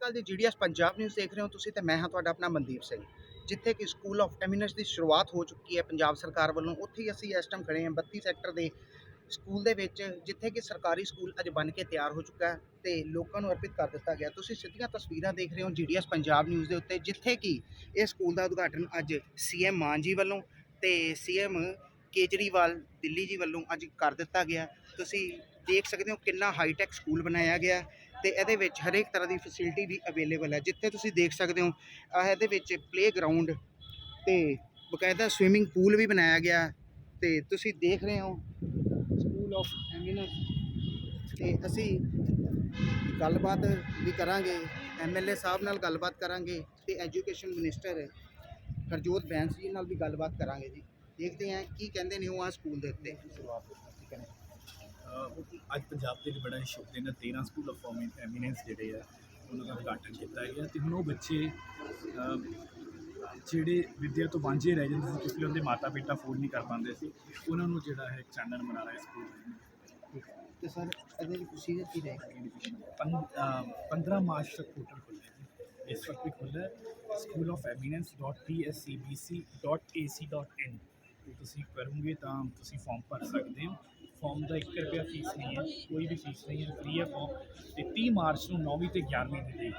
ਅਕਾਲ ਜੀ GDS Punjab news ਦੇਖ ਰਹੇ ਹੋ, ਤੁਸੀਂ ਤੇ ਮੈਂ ਹਾਂ ਤੁਹਾਡਾ ਆਪਣਾ ਮਨਦੀਪ ਸਿੰਘ। ਜਿੱਥੇ ਕਿ ਸਕੂਲ ਆਫ ਐਮਿਨੈਂਸ ਦੀ ਸ਼ੁਰੂਆਤ ਹੋ ਚੁੱਕੀ ਹੈ ਪੰਜਾਬ ਸਰਕਾਰ ਵੱਲੋਂ, ਉੱਥੇ ਹੀ ਅਸੀਂ ਇਸ ਟਾਈਮ ਖੜੇ ਹਾਂ 32 ਸੈਕਟਰ ਦੇ ਸਕੂਲ ਦੇ ਵਿੱਚ, ਜਿੱਥੇ ਕਿ ਸਰਕਾਰੀ ਸਕੂਲ ਅੱਜ ਬਣ ਕੇ ਤਿਆਰ ਹੋ ਚੁੱਕਾ ਹੈ ਤੇ ਲੋਕਾਂ ਨੂੰ ਅਰਪਿਤ ਕਰ ਦਿੱਤਾ ਗਿਆ। ਤੁਸੀਂ ਸਿੱਧੀਆਂ ਤਸਵੀਰਾਂ ਦੇਖ ਰਹੇ ਹੋ ਜੀਡੀਐਸ ਪੰਜਾਬ ਨਿਊਜ਼ ਦੇ ਉੱਤੇ, ਜਿੱਥੇ ਕਿ ਇਹ ਸਕੂਲ ਦਾ ਉਦਘਾਟਨ ਅੱਜ ਸੀਐਮ ਮਾਨ ਜੀ ਵੱਲੋਂ ਤੇ ਸੀਐਮ ਕੇਜਰੀਵਾਲ ਦਿੱਲੀ ਜੀ ਵੱਲੋਂ ਅੱਜ ਕਰ ਦਿੱਤਾ ਗਿਆ। ਤੁਸੀਂ ਦੇਖ ਸਕਦੇ ਹੋ ਕਿੰਨਾ ਹਾਈਟੈਕ ਸਕੂਲ ਬਣਾਇਆ ਗਿਆ ਤੇ ਇਹਦੇ ਵਿੱਚ ਹਰੇਕ ਤਰ੍ਹਾਂ ਦੀ ਫੈਸਿਲਿਟੀ ਵੀ ਅਵੇਲੇਬਲ ਹੈ। ਜਿੱਥੇ ਤੁਸੀਂ ਦੇਖ ਸਕਦੇ ਹੋ, ਆਹ ਇਹਦੇ ਵਿੱਚ ਪਲੇਗਰਾਉਂਡ ਤੇ ਬਕਾਇਦਾ ਸਵਿਮਿੰਗ ਪੂਲ ਵੀ ਬਣਾਇਆ ਗਿਆ ਹੈ। ਤੇ ਤੁਸੀਂ ਦੇਖ ਰਹੇ ਹੋ ਸਕੂਲ ਆਫ ਐਮਿਨੈਂਸ ਤੇ ਅਸੀਂ ਗੱਲਬਾਤ ਵੀ ਕਰਾਂਗੇ ਐਮਐਲਏ ਸਾਹਿਬ ਨਾਲ ਗੱਲਬਾਤ ਕਰਾਂਗੇ ਤੇ ਐਜੂਕੇਸ਼ਨ ਮਿਨਿਸਟਰ ਹਰਜੋਤ ਬੈਂਸ ਜੀ ਨਾਲ ਵੀ ਗੱਲਬਾਤ ਕਰਾਂਗੇ ਜੀ। ਦੇਖਦੇ ਹਾਂ ਕੀ ਕਹਿੰਦੇ ਨੇ ਉਹ ਆ ਸਕੂਲ ਦੇ ਉੱਤੇ। ਠੀਕ ਹੈ ਅੱਜ ਪੰਜਾਬ ਦੇ ਵਿੱਚ ਬੜਾ ਹੀ ਸ਼ੁਭ ਦਿਨ ਹੈ। 13 ਸਕੂਲ ਆਫ ਐਮੀਨੈਂਸ ਜਿਹੜੇ ਆ ਉਹਨਾਂ ਦਾ ਉਦਘਾਟਨ ਕੀਤਾ ਗਿਆ ਤੇ ਹੁਣ ਉਹ ਬੱਚੇ ਜਿਹੜੇ ਵਿੱਦਿਆ ਤੋਂ ਵਾਂਝੇ ਰਹਿ ਜਾਂਦੇ ਸੀ ਕਿਉਂਕਿ ਉਹਦੇ ਮਾਤਾ ਪਿਤਾ ਅਫੋਰਡ ਨਹੀਂ ਕਰ ਪਾਉਂਦੇ ਸੀ ਉਹਨਾਂ ਨੂੰ ਜਿਹੜਾ ਹੈ ਚਾਨਣ ਬਣਾ ਰਿਹਾ ਸਕੂਲ ਤੇ ਸਰ ਲਈ ਪ੍ਰੋਸੀਜਰ ਕੀ ਰਹੇਗਾ ਐਡਮਿਸ਼ਨ ਪੰ- ਅਹ, 15 ਮਾਰਚ ਤੱਕ ਪੋਰਟਲ ਖੁੱਲ੍ਹਾ ਹੈ ਇਸ ਵਕਤ ਵੀ ਖੁੱਲ੍ਹਾ ਹੈ। ਸਕੂਲ ਆਫ ਤੇ ਤੁਸੀਂ ਕਰੋਗੇ ਤਾਂ ਤੁਸੀਂ ਫਾਰਮ ਭਰ ਸਕਦੇ ਹੋ। ਫਾਰਮ ਦਾ 1 ਰੁਪਿਆ ਫੀਸ ਨਹੀਂ ਹੈ ਕੋਈ ਵੀ ਫੀਸ ਨਹੀਂ ਹੈ ਫ੍ਰੀ ਹੈ ਫਾਰਮ ਤੇ 30 ਮਾਰਚ ਨੂੰ 9ਵੀਂ ਤੇ 11ਵੀਂ ਦੇ ਲਈ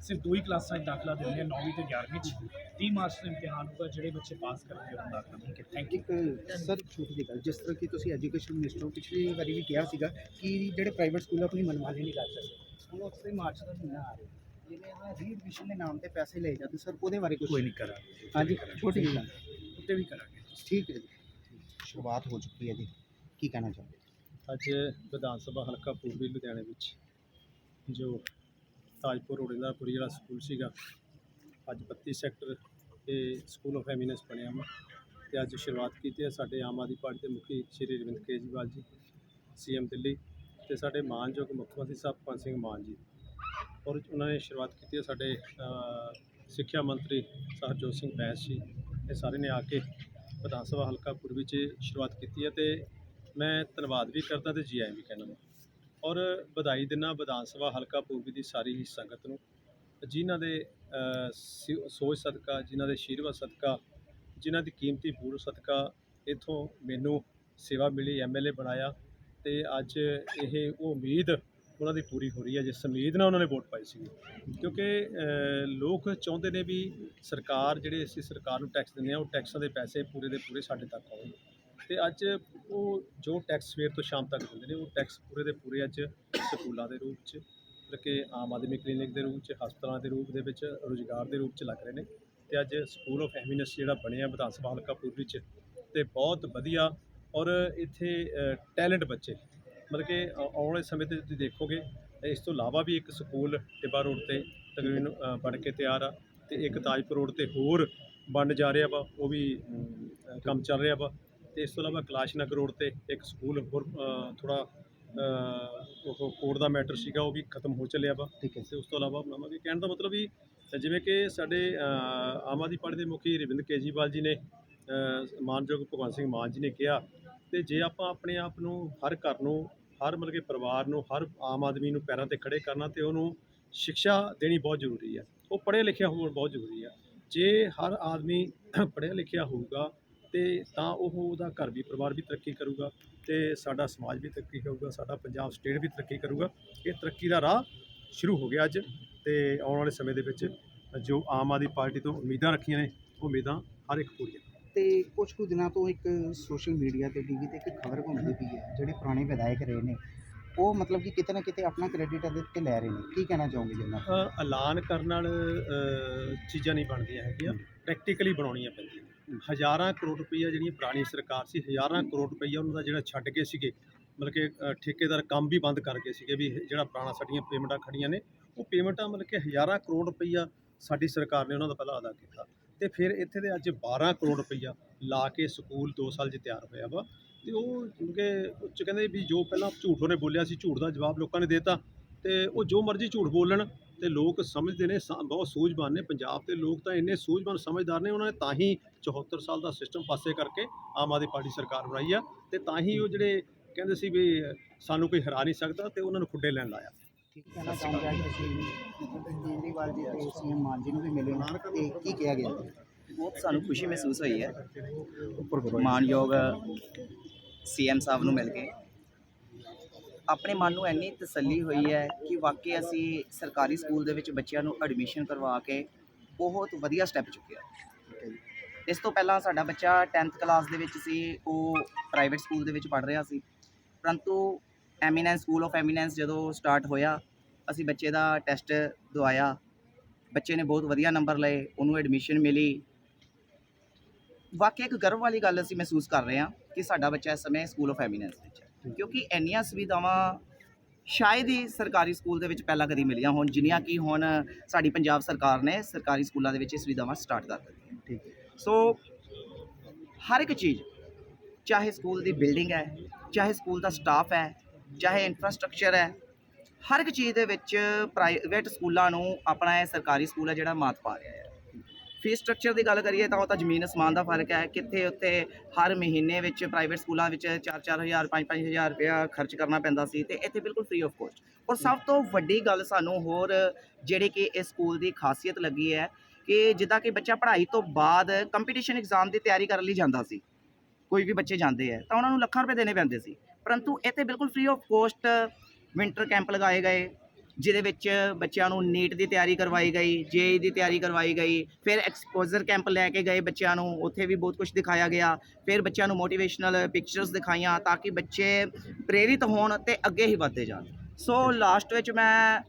ਸਿਰਫ ਦੋ ਹੀ ਕਲਾਸਾਂ 'ਚ ਦਾਖਲਾ ਦਿੰਦੇ ਆ 9ਵੀਂ ਤੇ 11ਵੀਂ 'ਚ। 30 ਮਾਰਚ ਨੂੰ ਇਮਤਿਹਾਨ ਹੋਊਗਾ ਜਿਹੜੇ ਬੱਚੇ ਪਾਸ ਕਰਨਗੇ ਉਹਨਾਂ ਦਾ ਦਾਖਲਾ। ਮਿਲੇਗਾ ਥੈਂਕ ਯੂ ਸਰ ਛੋਟੀ ਜਿਹੀ ਗੱਲ ਜਿਸ ਤਰ੍ਹਾਂ ਕਿ ਤੁਸੀਂ ਐਜੂਕੇਸ਼ਨ ਮਿਨਿਸਟਰ ਨੂੰ ਪਿਛਲੀ ਵਾਰੀ ਵੀ ਕਿਹਾ ਸੀਗਾ ਕਿ ਜਿਹੜੇ ਪ੍ਰਾਈਵੇਟ ਸਕੂਲ ਆਪਣੀ ਮਨਮਾਨੀ ਨਹੀਂ ਕਰ ਸਕਦੇ। ਹੁਣ ਅਕਸਰ ਹੀ ਮਾਰਚ ਦਾ ਮਹੀਨਾ ਆ ਰਿਹਾ। ਜਿਵੇਂ ਇਹਨਾਂ ਰੀਐਡਮਿਸ਼ਨ ਦੇ ਨਾਮ ਤੇ ਪੈਸੇ ਲਏ ਜਾਂਦੇ ਸਰ ਉਹਦੇ ਬਾਰੇ ਕੁਝ ਕੋਈ ਨਹੀਂ ਕਰਾਂਗੇ ਹਾਂਜੀ ਛੋਟੀ ਜਿਹੀ ਗੱਲ। ਉੱਤੇ ਵੀ ਕਰਾਂਗੇ। ਠੀਕ ਹੈ ਜੀ। ਸ਼ੁਰੂਆਤ ਹੋ ਚੁੱਕੀ ਹੈ ਜੀ। ਕੀ ਕਹਿਣਾ ਚਾਹੁੰਦੇ ਅੱਜ ਵਿਧਾਨ ਸਭਾ ਹਲਕਾ ਪੂਰਬੀ ਲੁਧਿਆਣੇ ਵਿੱਚ ਜੋ ਤਾਜਪੁਰ ਰੋਡ ਦਾ ਜਿਹੜਾ ਸਕੂਲ ਸੀਗਾ, ਅੱਜ 32 ਸੈਕਟਰ ਤੇ ਸਕੂਲ ਆਫ ਐਮਿਨੈਂਸ ਬਣਿਆ ਵਾ ਤੇ ਅੱਜ ਸ਼ੁਰੂਆਤ ਕੀਤੀ ਹੈ ਸਾਡੇ ਆਮ ਆਦਮੀ ਪਾਰਟੀ ਦੇ ਮੁਖੀ ਸ਼੍ਰੀ ਅਰਵਿੰਦ ਕੇਜਰੀਵਾਲ ਜੀ, ਸੀਐਮ ਦਿੱਲੀ ਤੇ ਸਾਡੇ ਮਾਨਯੋਗ ਮੁੱਖ ਮੰਤਰੀ ਸਾਹਿਬ ਭਗਵੰਤ ਸਿੰਘ ਮਾਨ ਜੀ। ਔਰ ਉਹਨਾਂ ਨੇ ਸ਼ੁਰੂਆਤ ਕੀਤੀ ਹੈ ਸਾਡੇ ਸਿੱਖਿਆ ਮੰਤਰੀ ਸਰਜੋਤ ਸਿੰਘ ਬੈਂਸ ਜੀ, ਇਹ ਸਾਰੇ ਨੇ ਆ ਕੇ ਵਿਧਾਨ ਸਭਾ ਹਲਕਾ ਪੂਰਬੀ 'ਚ ਸ਼ੁਰੂਆਤ ਕੀਤੀ ਹੈ ਤੇ ਮੈਂ ਧੰਨਵਾਦ ਵੀ ਕਰਦਾ ਤੇ ਜੀ ਆਇਆਂ ਵੀ ਕਹਿਣਾ। ਵਾ ਔਰ ਵਧਾਈ ਦਿੰਦਾ ਵਿਧਾਨ ਸਭਾ, ਹਲਕਾ ਪੂਰਬੀ ਦੀ ਸਾਰੀ ਹੀ ਸੰਗਤ ਨੂੰ। ਜਿਨ੍ਹਾਂ ਦੇ ਸਿ- ਸੋਚ ਸਦਕਾ, ਜਿਨ੍ਹਾਂ ਦੇ ਆਸ਼ੀਰਵਾਦ ਸਦਕਾ, ਜਿਨ੍ਹਾਂ ਦੀ ਕੀਮਤੀ ਬੂਰ ਸਦਕਾ, ਇਥੋਂ ਮੈਨੂੰ ਸੇਵਾ ਮਿਲੀ ਐਮਐਲਏ ਬਣਾਇਆ ਤੇ ਅੱਜ ਇਹ ਉਹ ਉਮੀਦ ਉਹਨਾਂ ਦੀ ਪੂਰੀ ਹੋ ਰਹੀ ਹੈ, ਜਿਸ ਉਮੀਦ ਨਾਲ ਉਹਨਾਂ ਨੇ ਵੋਟ ਪਾਈ ਸੀ ਕਿਉਂਕਿ ਲੋਕ ਚਾਹੁੰਦੇ ਨੇ ਵੀ ਸਰਕਾਰ, ਜਿਹੜੇ ਅਸੀਂ ਸਰਕਾਰ ਨੂੰ ਟੈਕਸ ਦਿੰਦੇ ਆ ਉਹ ਟੈਕਸਾਂ ਦੇ ਪੈਸੇ ਪੂਰੇ ਦੇ ਪੂਰੇ ਸਾਡੇ ਤੱਕ ਆਉਣ। ਤੇ ਅੱਜ ਉਹ ਜੋ ਟੈਕਸ ਸਵੇਰ ਤੋਂ ਸ਼ਾਮ ਤੱਕ ਦਿੰਦੇ ਨੇ, ਉਹ ਟੈਕਸ ਪੂਰੇ ਦੇ ਪੂਰੇ ਅੱਜ ਸਕੂਲਾਂ ਦੇ ਰੂਪ 'ਚ, ਮਤਲਬ ਕਿ ਆਮ ਆਦਮੀ ਕਲੀਨਿਕ ਦੇ ਰੂਪ 'ਚ, ਹਸਪਤਾਲਾਂ ਦੇ ਰੂਪ ਦੇ ਵਿੱਚ, ਰੁਜ਼ਗਾਰ ਦੇ ਰੂਪ 'ਚ ਲੱਗ ਰਹੇ ਨੇ ਤੇ ਅੱਜ ਸਕੂਲ ਆਫ ਐਮਿਨੈਂਸ ਜਿਹੜਾ ਬਣਿਆ ਵਿਧਾਨ ਸਭਾ ਹਲਕਾ ਪੂਰਬੀ 'ਚ ਤੇ ਬਹੁਤ ਵਧੀਆ ਔਰ ਇੱਥੇ ਟੈਲੈਂਟ ਬੱਚੇ, ਮਤਲਬ ਕਿ ਆਉਣ ਵਾਲੇ ਸਮੇਂ ਤੇ ਤੁਸੀਂ ਦੇਖੋਗੇ, ਇਸ ਤੋਂ ਇਲਾਵਾ ਵੀ ਇੱਕ ਸਕੂਲ ਟਿੱਬਾ ਰੋਡ ਤੇ ਤਕਰੀਬਨ ਬਣ ਕੇ ਤਿਆਰ ਆ ਤੇ ਇੱਕ ਤਾਜਪੁਰ ਰੋਡ ਤੇ ਹੋਰ ਬਣ ਜਾ ਰਿਹਾ ਵਾ, ਉਹ ਵੀ ਕੰਮ ਚੱਲ ਰਿਹਾ ਵਾ। ਤੇ ਇਸ ਤੋਂ ਇਲਾਵਾ ਕੈਲਾਸ਼ ਨਗਰ ਰੋਡ ਤੇ ਇੱਕ ਸਕੂਲ ਹੋਰ ਥੋੜਾ ਉਹ ਕੋਰਟ ਦਾ ਮੈਟਰ ਸੀਗਾ ਉਹ ਵੀ ਖਤਮ ਹੋ ਚੱਲਿਆ ਵਾ। ਠੀਕ ਹੈ। ਤੇ ਉਸ ਤੋਂ ਇਲਾਵਾ ਬਣਾਵਾਂਗੇ ਕਹਿਣ ਦਾ ਮਤਲਬ ਵੀ ਜਿਵੇਂ ਕਿ ਸਾਡੇ ਆਮ ਆਦਮੀ ਪਾਰਟੀ ਦੇ ਮੁਖੀ ਅਰਵਿੰਦ ਕੇਜਰੀਵਾਲ ਜੀ ਨੇ ਮਾਨਯੋਗ ਭਗਵੰਤ ਸਿੰਘ ਮਾਨ ਜੀ ਨੇ ਕਿਹਾ ਤੇ ਜੇ ਆਪਾਂ ਆਪਣੇ ਆਪ ਨੂੰ ਹਰ ਘਰ ਨੂੰ ਹਰ ਮਤਲਬ ਕਿ ਪਰਿਵਾਰ ਨੂੰ ਹਰ ਆਮ ਆਦਮੀ ਨੂੰ ਪੈਰਾਂ ਤੇ ਖੜੇ ਕਰਨਾ ਤੇ ਉਹਨੂੰ ਸਿੱਖਿਆ ਦੇਣੀ ਬਹੁਤ ਜ਼ਰੂਰੀ ਹੈ। ਉਹ ਪੜ੍ਹਿਆ ਲਿਖਿਆ ਹੋਣਾ ਬਹੁਤ ਜ਼ਰੂਰੀ ਹੈ। ਜੇ ਹਰ ਆਦਮੀ ਪੜ੍ਹਿਆ ਲਿਖਿਆ ਹੋਊਗਾ ਤੇ ਤਾਂ ਉਹ ਉਹਦਾ ਘਰ ਵੀ ਪਰਿਵਾਰ ਵੀ ਤਰੱਕੀ ਕਰੂਗਾ ਤੇ ਸਾਡਾ ਸਮਾਜ ਵੀ ਤਰੱਕੀ ਕਰੂਗਾ ਸਾਡਾ ਪੰਜਾਬ ਸਟੇਟ ਵੀ ਤਰੱਕੀ ਕਰੂਗਾ। ਇਹ ਤਰੱਕੀ ਦਾ ਰਾਹ ਸ਼ੁਰੂ ਹੋ ਗਿਆ ਅੱਜ ਤੇ ਆਉਣ ਵਾਲੇ ਸਮੇਂ ਦੇ ਵਿੱਚ ਜੋ ਆਮ ਆਦਮੀ ਪਾਰਟੀ ਤੋਂ ਉਮੀਦਾਂ ਰੱਖੀਆਂ ਨੇ ਉਹ ਉਮੀਦਾਂ ਹਰ ਇੱਕ ਪੂਰੀਆਂ ਤੇ ਕੁਝ ਕੁ ਦਿਨਾਂ ਤੋਂ ਇੱਕ ਸੋਸ਼ਲ ਮੀਡੀਆ ਤੇ ਟੀਵੀ ਤੇ ਇੱਕ ਖਬਰ ਘੁੰਮਦੀ ਪਈ ਹੈ ਜਿਹੜੇ ਪੁਰਾਣੇ ਵਿਧਾਇਕ ਰਹੇ ਨੇ ਉਹ ਮਤਲਬ ਕਿ ਕਿਤੇ ਨਾ ਕਿਤੇ ਆਪਣਾ ਕ੍ਰੈਡਿਟ ਇਹਦੇ ਤੇ ਲੈ ਰਹੇ ਨੇ। ਕੀ ਕਹਿਣਾ ਚਾਹੋਗੇ ਜੀ ਇਹਨਾਂ ਅ, ਐਲਾਨ ਕਰਨ ਨਾਲ ਚੀਜ਼ਾਂ ਨਹੀਂ ਬਣਦੀਆਂ ਹੈਗੀਆਂ ਪ੍ਰੈਕਟੀਕਲੀ ਬਣਾਉਣੀਆਂ ਪੈਂਦੀਆਂ ਹਜ਼ਾਰਾਂ ਕਰੋੜ ਰੁਪਈਆ ਜਿਹੜੀਆਂ ਪੁਰਾਣੀ ਸਰਕਾਰ ਸੀ, ਹਜ਼ਾਰਾਂ ਕਰੋੜ ਰੁਪਈਆ ਉਹਨਾਂ ਦਾ ਜਿਹੜਾ ਛੱਡ ਕੇ ਸੀਗੇ, ਮਤਲਬ ਕਿ ਠੇਕੇਦਾਰ ਕੰਮ ਵੀ ਬੰਦ ਕਰ ਗਏ ਸੀਗੇ ਵੀ ਜਿਹੜਾ ਪੁਰਾਣਾ ਸਾਡੀਆਂ ਪੇਮੈਂਟਾਂ ਖੜੀਆਂ ਨੇ, ਉਹ ਪੇਮੈਂਟਾਂ ਮਤਲਬ ਕਿ ਹਜ਼ਾਰਾਂ ਕਰੋੜ ਰੁਪਈਆ ਸਾਡੀ ਸਰਕਾਰ ਨੇ ਉਹਨਾਂ ਦਾ ਪਹਿਲਾਂ ਅਦਾ ਕੀਤਾ। ਤੇ ਫਿਰ ਇੱਥੇ ਦੇ ਅੱਜ 12 ਕਰੋੜ ਰੁਪਈਆ ਲਾ ਕੇ ਸਕੂਲ 2 ਸਾਲ 'ਚ ਤਿਆਰ ਹੋਇਆ ਵਾ, ਤੇ ਉਹ ਕਿਉਂਕਿ ਉਹ 'ਚ ਕਹਿੰਦੇ ਵੀ ਜੋ ਪਹਿਲਾਂ ਝੂਠ ਉਹਨੇ ਬੋਲਿਆ ਸੀ, ਝੂਠ ਦਾ ਜਵਾਬ ਲੋਕਾਂ ਨੇ ਦੇਤਾ, ਤੇ ਉਹ ਜੋ ਮਰਜ਼ੀ ਝੂਠ ਬੋਲਣ ਤੇ ਲੋਕ ਸਮਝਦੇ ਨੇ ਸਾ- ਬਹੁਤ ਸੂਝਵਾਨ ਨੇ ਪੰਜਾਬ ਦੇ ਲੋਕ ਤਾਂ ਇੰਨੇ ਸੂਝਵਾਨ ਸਮਝਦਾਰ ਨੇ ਉਹਨਾਂ ਨੇ ਤਾਂ ਹੀ 74 ਸਾਲ ਦਾ ਸਿਸਟਮ ਪਾਸੇ ਕਰਕੇ ਆਮ ਆਦਮੀ ਪਾਰਟੀ ਸਰਕਾਰ ਬਣਾਈ ਆ ਤੇ ਤਾਂ ਹੀ ਉਹ ਜਿਹੜੇ ਕਹਿੰਦੇ ਸੀ ਵੀ ਸਾਨੂੰ ਕੋਈ ਹਰਾ ਨਹੀਂ ਸਕਦਾ ਤੇ ਉਹਨਾਂ ਨੂੰ ਖੁੱਡੇ ਲੈਣ ਲਾਇਆ। ਠੀਕ ਕਹਿਣਾ ਚਾਹੁੰਗਾ ਤੁਸੀਂ ਕੇਜਰੀਵਾਲ ਜੀ ਤੇ ਸੀਐਮ ਮਾਨ ਜੀ ਨੂੰ ਵੀ ਮਿਲੇ ਨੇ ਤੇ ਕੀ ਕਿਹਾ ਗਿਆ? ਬਹੁਤ ਸਾਨੂੰ ਖੁਸ਼ੀ ਮਹਿਸੂਸ ਹੋਈ ਹੈ। ਮਾਨਯੋਗ ਸੀਐਮ ਸਾਹਿਬ ਨੂੰ ਮਿਲ ਕੇ ਆਪਣੇ ਮਨ ਨੂੰ ਇੰਨੀ ਤਸੱਲੀ ਹੋਈ ਹੈ ਕਿ ਵਾਕਈ ਅਸੀਂ ਸਰਕਾਰੀ ਸਕੂਲ ਦੇ ਵਿੱਚ ਬੱਚਿਆਂ ਨੂੰ ਐਡਮਿਸ਼ਨ ਕਰਵਾ ਕੇ ਬਹੁਤ ਵਧੀਆ ਸਟੈਪ ਚੁੱਕਿਆ ਇਸ ਤੋਂ ਪਹਿਲਾਂ ਸਾਡਾ ਬੱਚਾ 10th ਕਲਾਸ ਦੇ ਵਿੱਚ ਸੀ, ਉਹ ਪ੍ਰਾਈਵੇਟ ਸਕੂਲ ਦੇ ਵਿੱਚ ਪੜ੍ਹ ਰਿਹਾ ਸੀ। ਪਰੰਤੂ ਐਮੀਨੈਂਸ ਸਕੂਲ ਆਫ ਐਮੀਨੈਂਸ ਜਦੋਂ ਸਟਾਰਟ ਹੋਇਆ, ਅਸੀਂ ਬੱਚੇ ਦਾ ਟੈਸਟ ਦਵਾਇਆ। ਬੱਚੇ ਨੇ ਬਹੁਤ ਵਧੀਆ ਨੰਬਰ ਲਏ, ਉਹਨੂੰ ਐਡਮਿਸ਼ਨ ਮਿਲੀ। ਵਾਕਿਆ ਇੱਕ ਗਰਵ ਵਾਲੀ ਗੱਲ ਅਸੀਂ ਮਹਿਸੂਸ ਕਰ ਰਹੇ ਹਾਂ ਕਿ ਸਾਡਾ ਬੱਚਾ ਇਸ ਸਮੇਂ ਸਕੂਲ ਆਫ ਐਮੀਨੈਂਸ ਵਿੱਚ ਹੈ। ਕਿਉਂਕਿ ਇੰਨੀਆਂ ਸੁਵਿਧਾਵਾਂ ਸ਼ਾਇਦ ਹੀ ਸਰਕਾਰੀ ਸਕੂਲ ਦੇ ਵਿੱਚ ਪਹਿਲਾਂ ਕਦੀ ਮਿਲੀਆਂ ਹੋਣ ਜਿੰਨੀਆਂ ਕਿ ਹੁਣ ਸਾਡੀ ਪੰਜਾਬ ਸਰਕਾਰ ਨੇ ਸਰਕਾਰੀ ਸਕੂਲਾਂ ਦੇ ਵਿੱਚ ਇਹ ਸੁਵਿਧਾਵਾਂ ਸਟਾਰਟ ਕਰ ਦਿੱਤੀਆਂ। ਠੀਕ ਸੋ ਹਰ ਇੱਕ ਚੀਜ਼ ਚਾਹੇ ਸਕੂਲ ਦੀ ਬਿਲਡਿੰਗ ਹੈ ਚਾਹੇ ਸਕੂਲ ਦਾ ਸਟਾਫ ਹੈ ਚਾਹੇ ਇਨਫਰਾਸਟ੍ਰਕਚਰ ਹੈ ਹਰ ਇੱਕ ਚੀਜ਼ ਦੇ ਵਿੱਚ ਪ੍ਰਾਈਵੇਟ ਸਕੂਲਾਂ ਨੂੰ ਆਪਣਾ ਇਹ ਸਰਕਾਰੀ ਸਕੂਲ ਹੈ ਜਿਹੜਾ ਮਾਤ ਪਾ ਰਿਹਾ ਹੈ। ਫੀਸ ਸਟਰਕਚਰ ਦੀ ਗੱਲ ਕਰੀਏ ਤਾਂ ਉਹ ਤਾਂ ਜ਼ਮੀਨ ਅਸਮਾਨ ਦਾ ਫ਼ਰਕ ਹੈ। ਕਿੱਥੇ ਉੱਤੇ ਹਰ ਮਹੀਨੇ ਵਿੱਚ ਪ੍ਰਾਈਵੇਟ ਸਕੂਲਾਂ ਵਿੱਚ 4-4000 5-5000 ਰੁਪਇਆ ਖਰਚ ਕਰਨਾ ਪੈਂਦਾ ਸੀ ਤੇ ਇੱਥੇ ਬਿਲਕੁਲ ਫ੍ਰੀ ਆਫ ਕੋਸਟ ਔਰ ਸਭ ਤੋਂ ਵੱਡੀ ਗੱਲ ਸਾਨੂੰ ਹੋਰ ਜਿਹੜੇ ਕਿ ਇਸ ਸਕੂਲ ਦੀ ਖਾਸੀਅਤ ਲੱਗੀ ਹੈ ਕਿ ਜਿੱਦਾਂ ਕਿ ਬੱਚਾ ਪੜ੍ਹਾਈ ਤੋਂ ਬਾਅਦ ਕੰਪੀਟੀਸ਼ਨ ਐਗਜ਼ਾਮ ਦੀ ਤਿਆਰੀ ਕਰਨ ਲਈ ਜਾਂਦਾ ਸੀ, ਕੋਈ ਵੀ ਬੱਚੇ ਜਾਂਦੇ ਆ ਤਾਂ ਉਹਨਾਂ ਨੂੰ ਲੱਖਾਂ ਰੁਪਏ ਦੇਣੇ ਪੈਂਦੇ ਸੀ। ਪਰੰਤੂ ਇੱਥੇ ਬਿਲਕੁਲ free of cost winter camp ਲਗਾਏ ਗਏ ਜਿਹਦੇ ਵਿੱਚ ਬੱਚਿਆਂ ਨੂੰ ਨੀਟ ਦੀ ਤਿਆਰੀ ਕਰਵਾਈ ਗਈ, ਜੇਈ ਦੀ ਤਿਆਰੀ ਕਰਵਾਈ ਗਈ, ਫਿਰ ਐਕਸਪੋਜ਼ਰ ਕੈਂਪ ਲੈ ਕੇ ਗਏ ਬੱਚਿਆਂ ਨੂੰ, ਉੱਥੇ ਵੀ ਬਹੁਤ ਕੁਝ ਦਿਖਾਇਆ ਗਿਆ, ਫਿਰ ਬੱਚਿਆਂ ਨੂੰ ਮੋਟੀਵੇਸ਼ਨਲ ਪਿਕਚਰਸ ਦਿਖਾਈਆਂ ਤਾਂ ਕਿ ਬੱਚੇ ਪ੍ਰੇਰਿਤ ਹੋਣ ਤੇ ਅੱਗੇ ਹੀ ਵਧਦੇ ਜਾਣ। ਸੋ ਲਾਸਟ ਵਿੱਚ ਮੈਂ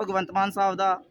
ਭਗਵੰਤ ਮਾਨ ਸਾਹਿਬ ਦਾ,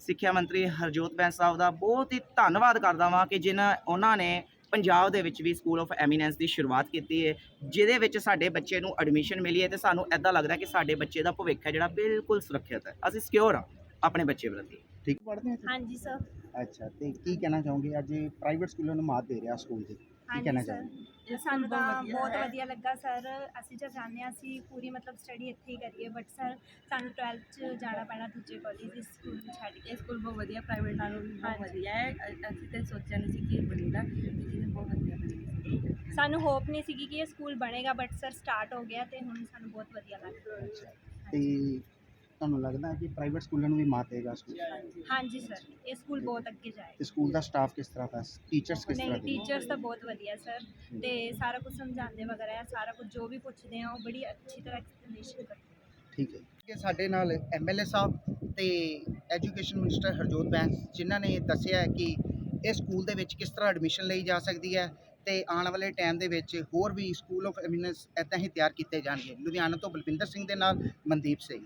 ਸਿੱਖਿਆ ਮੰਤਰੀ ਹਰਜੋਤ ਬੈਂਸ ਸਾਹਿਬ ਦਾ ਬਹੁਤ ਹੀ ਧੰਨਵਾਦ ਕਰਦਾ ਵਾਂ ਕਿ ਜਿਨ੍ਹਾਂ, ਉਹਨਾਂ ਨੇ ਪੰਜਾਬ ਦੇ ਵਿੱਚ ਵੀ ਸਕੂਲ ਆਫ ਐਮੀਨੈਂਸ ਦੀ ਸ਼ੁਰੂਆਤ ਕੀਤੀ ਹੈ ਜਿਹਦੇ ਵਿੱਚ ਸਾਡੇ ਬੱਚੇ ਨੂੰ ਐਡਮਿਸ਼ਨ ਮਿਲੀ ਹੈ ਤੇ ਸਾਨੂੰ ਐਦਾਂ ਲੱਗਦਾ ਕਿ ਸਾਡੇ ਬੱਚੇ ਦਾ ਭਵਿੱਖ ਹੈ ਜਿਹੜਾ ਬਿਲਕੁਲ ਸੁਰੱਖਿਅਤ ਹੈ। ਅਸੀਂ ਸਿਕਿਉਰ ਹਾਂ ਆਪਣੇ ਬੱਚੇ ਪ੍ਰਤੀ ਠੀਕ ਪੜ੍ਹਦੇ ਹੋ ਹਾਂਜੀ ਸਰ ਅੱਛਾ ਤੇ ਕੀ ਕਹਿਣਾ ਚਾਹੋਗੇ? ਅੱਜ ਪ੍ਰਾਈਵੇਟ ਸਕੂਲਾਂ ਨੂੰ ਮਾਤ ਦੇ ਰਿਹਾ ਸਕੂਲ ਦੇ ਕੀ ਕਹਿਣਾ ਚਾਹੋਗੇ? ਸਾਨੂੰ ਤਾਂ ਬਹੁਤ ਵਧੀਆ ਲੱਗਾ ਸਰ। ਅਸੀਂ ਜੋ ਚਾਹੁੰਦੇ ਹਾਂ ਅਸੀਂ ਪੂਰੀ ਮਤਲਬ ਸਟੱਡੀ ਇੱਥੇ ਹੀ ਕਰੀਏ ਬਟ ਸਰ ਸਾਨੂੰ 12th ਚ ਜਾਣਾ ਪੈਣਾ ਦੂਜੇ ਕਾਲਜ ਇਸ ਸਕੂਲ ਨੂੰ ਛੱਡ ਕੇ। ਇਹ ਸਕੂਲ ਬਹੁਤ ਵਧੀਆ ਪ੍ਰਾਈਵੇਟ ਨਾਲੋਂ ਵੀ ਬਹੁਤ ਹਾਂਜੀ। ਵਧੀਆ ਹੈ। ਅ- ਅਸੀਂ ਤਾਂ ਸੋਚਿਆ ਨਹੀਂ ਸੀ ਕਿ ਇਹ ਬਣੇਗਾ ਲੇਕਿਨ ਇਹ ਬਹੁਤ ਵਧੀਆ ਬਣੇਗਾ ਸਾਨੂੰ ਹੋਪ ਨਹੀਂ ਸੀਗੀ ਕਿ ਇਹ ਸਕੂਲ ਬਣੇਗਾ ਬਟ ਸਰ ਸਟਾਰਟ ਹੋ ਗਿਆ ਤੇ ਹੁਣ ਸਾਨੂੰ ਬਹੁਤ ਵਧੀਆ ਲੱਗ ਰਿਹਾ ਅੱਛਾ ਤੇ ਲੱਗਦਾ ਕਿ ਪ੍ਰਾਈਵੇਟ ਸਕੂਲਾਂ ਨੂੰ ਵੀ ਮਾਤ ਦੇਗਾ ਸਕੂਲ ਹਾਂਜੀ ਸਰ ਇਹ ਸਕੂਲ ਬਹੁਤ ਅੱਗੇ ਜਾਏਗਾ। ਤੇ ਸਕੂਲ ਦਾ ਸਟਾਫ ਕਿਸ ਤਰ੍ਹਾਂ ਦਾ? ਟੀਚਰਸ ਕਿਸ ਤਰ੍ਹਾਂ ਨਹੀਂ ਦੇ? ਟੀਚਰਸ ਤਾਂ ਬਹੁਤ ਵਧੀਆ ਸਰ। ਤੇ ਸਾਰਾ ਕੁਝ ਸਮਝਾਉਂਦੇ ਵਗੈਰਾ ਹੈ ਸਾਰਾ ਕੁਝ ਜੋ ਵੀ ਪੁੱਛਦੇ ਆ ਉਹ ਬੜੀ ਅੱਛੀ ਤਰ੍ਹਾਂ ਐਕਸਪਲੇਨੇਸ਼ਨ ਕਰਦੇ ਆ। ਠੀਕ ਹੈ। ਕਿ ਸਾਡੇ ਨਾਲ ਐਮਐਲਏ ਸਾਹਿਬ ਤੇ ਐਜੂਕੇਸ਼ਨ ਮਿਨਿਸਟਰ ਹਰਜੋਤ ਬੈਂਸ ਜਿਨ੍ਹਾਂ ਨੇ ਦੱਸਿਆ ਹੈ ਕਿ ਇਹ ਸਕੂਲ ਦੇ ਵਿੱਚ ਕਿਸ ਤਰ੍ਹਾਂ ਐਡਮਿਸ਼ਨ ਲਈ ਜਾ ਸਕਦੀ ਹੈ ਤੇ ਆਉਣ ਵਾਲੇ ਟਾਈਮ ਦੇ ਵਿੱਚ ਹੋਰ ਵੀ ਸਕੂਲ ਆਫ ਐਮਿਨੈਂਸ ਇੱਦਾਂ ਹੀ ਤਿਆਰ ਕੀਤੇ ਜਾਣਗੇ। ਲੁਧਿਆਣਾ ਤੋਂ ਬਲਵਿੰਦਰ ਸਿੰਘ ਦੇ ਨਾਲ ਮਨਦੀਪ ਸਿੰਘ।